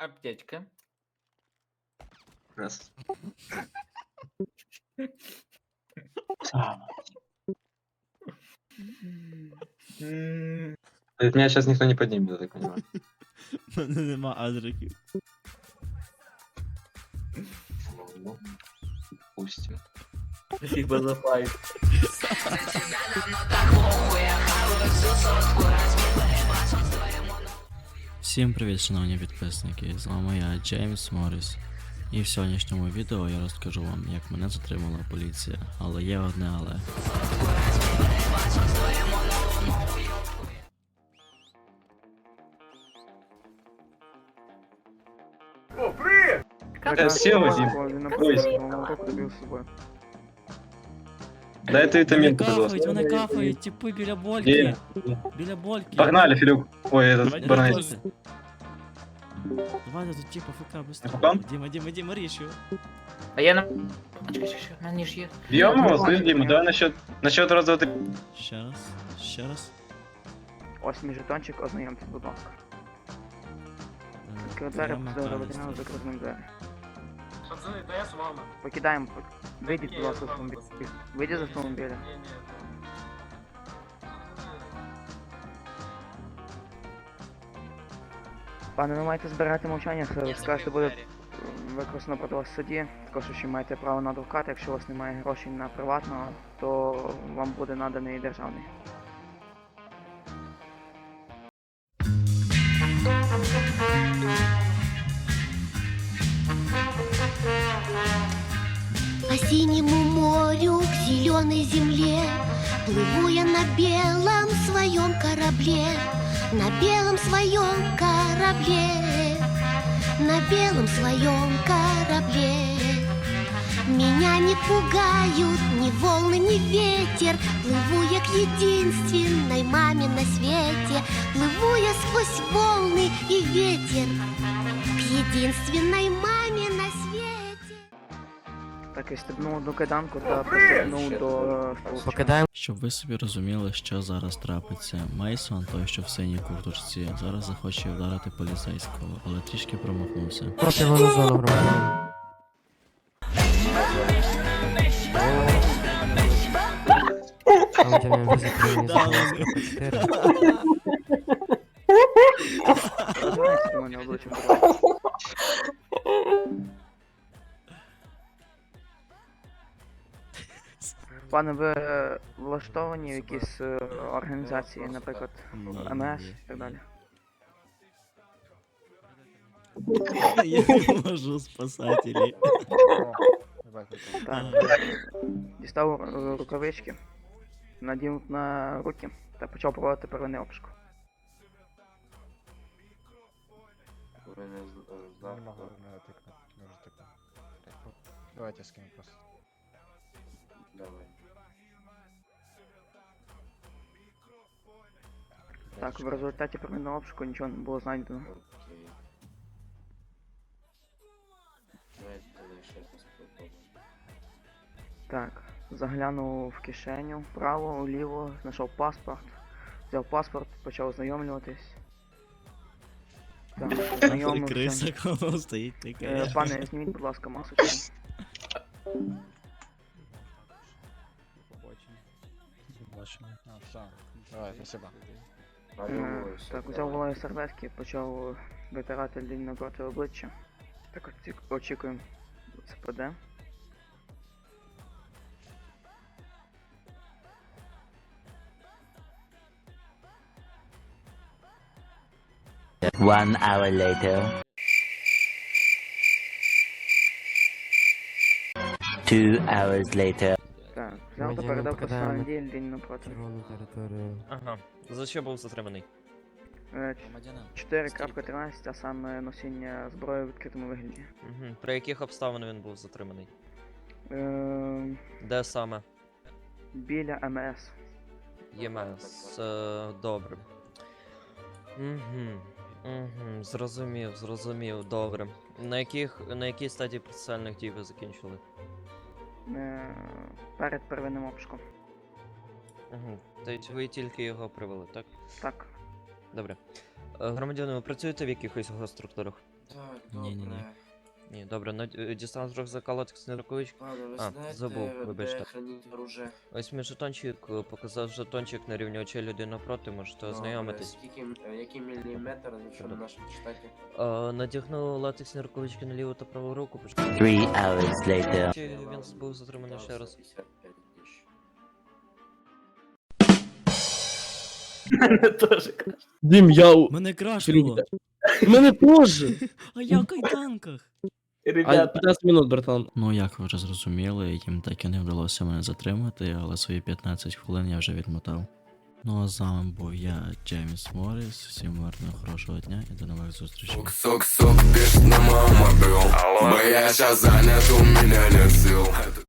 Аптечка. Раз. М, Э, Меня сейчас никто не поднимет, я так понимаю. У мене нема адриків. Ну, Пусть. Спасибо за файт. Всім привіт, шановні підписники! З вами я, Джеймс Морріс. І в сьогоднішньому відео я розкажу вам, як мене затримала поліція. Але є одне але. Э, Сел, Вадим. Ой. Дай ты Вони витамин, кафають, пожалуйста. вони кафають, типи біля Где? больки. Біля больки. Погнали, Филюк. Ой, этот Давайте баранец. репостите. Давайте тут типа ФК быстро. Факан? Дима, Дима, Дима, річ його. А я на... А, чекай, чекай, чекай, в мене ж є. Бьем его, слышь, Дима, давай насчет, насчет раз, два, три. Ще раз, ще раз. Ось мій жетончик, ознайомтесь, будь ласка. Е, Відкрив двері, прямо посадили кадр водяного, стоїть. закрив ним двері. Пацаны, да я с вами. Покидаємо, пок- вийдіть, будь ласка, з автомобіля. я Вийдіть з автомобіля. Не-не. Пане, ви маєте збирати мовчання, все скажете буде використано проти вас в суді. Також ще маєте право на адвоката, якщо у вас немає грошей на приватного, то вам буде наданий державний. По синему морю к зеленой земле Плыву я на белом своем корабле На белом своем корабле На белом своем корабле. Меня не пугают ни волны, ни ветер Плыву я к единственной маме на свете Плыву я сквозь волны и ветер. К единственной маме на свете Так і стебнув одну кайданку та пристебнув до столбчика. Щоб ви собі розуміли, що зараз трапиться, Мейсон, той, що в синій курточці, зараз захоче вдарити поліцейського, але трішки промахнувся. Мене обличчя було. Пане, ви е, влаштовані в якісь е, організації, наприклад, МС і так далі? Я не можу спасателі. Так. Дістав е, рукавички, надів на руки та почав проводити первинний обшук. Не могу на тыкнуть, не можу тыкнуть. Давайте скину просто. Давай. Так, в результаті первинного обшуку нічого не було знайдено. Окей. Давайте тогда еще раз. Так, заглянув в кишеню, вправо, вліво, знайшов паспорт, взяв паспорт, почав ознайомлюватись. Так, Криса, ознайомився. коло стоїть Е. Пане, зніміть, будь ласка, масочку. А, все. Давай, спасибо. Так, взяв вологі серветки, почав витирати лінь напроти обличчя. Так, очікуємо. ЦПД. One hour later. Two hours later. Передав посилання дії лінь напроти. Ага. За що був затриманий? Е, 4.13, а саме носіння зброї в відкритому вигляді. Угу. При яких обставинах він був затриманий? Е, Де саме? біля МС. ЄМС. Е, добре. Угу. Угу. Зрозумів, зрозумів, добре. На яких на якій стадії процесуальних дій ви закінчили? Е, перед первинним обшуком. Угу. Тобто ви тільки його привели, так? Так. Добре. Е, Громадяни, ви працюєте в якихось його структурах? Так, Ні-ні-ні. Ні, добре, на е, дістанс рюкзака латексний рукавички. Ладно, ви А, знаєте, забув, де вибачте. оружие? Ось мій жетончик е, показав жетончик на рівні очей людини напроти, можете Добре, ознайомитись. Скільки, е, який міліметр, якщо в нашому штаті? Е, Надягну латексні рукавички на ліву та праву руку. Three hours later. Чи він був затриманий ще раз? 55 тисяч. Мене теж кажуть. Дім, я... у- Мене крашнуло! Мене теж! А я в кайданках! А, Ребята, 15 минут, братан. Ну, як ви вже зрозуміли, їм так і не вдалося мене затримати, але свої 15 хвилин я вже відмотав. Ну а з вами був я, Джеймс Морріс. Всім мирного, хорошого дня і до нових зустрічей. Сук-сук, на мама бил Бо я сейчас занят, у меня нет сил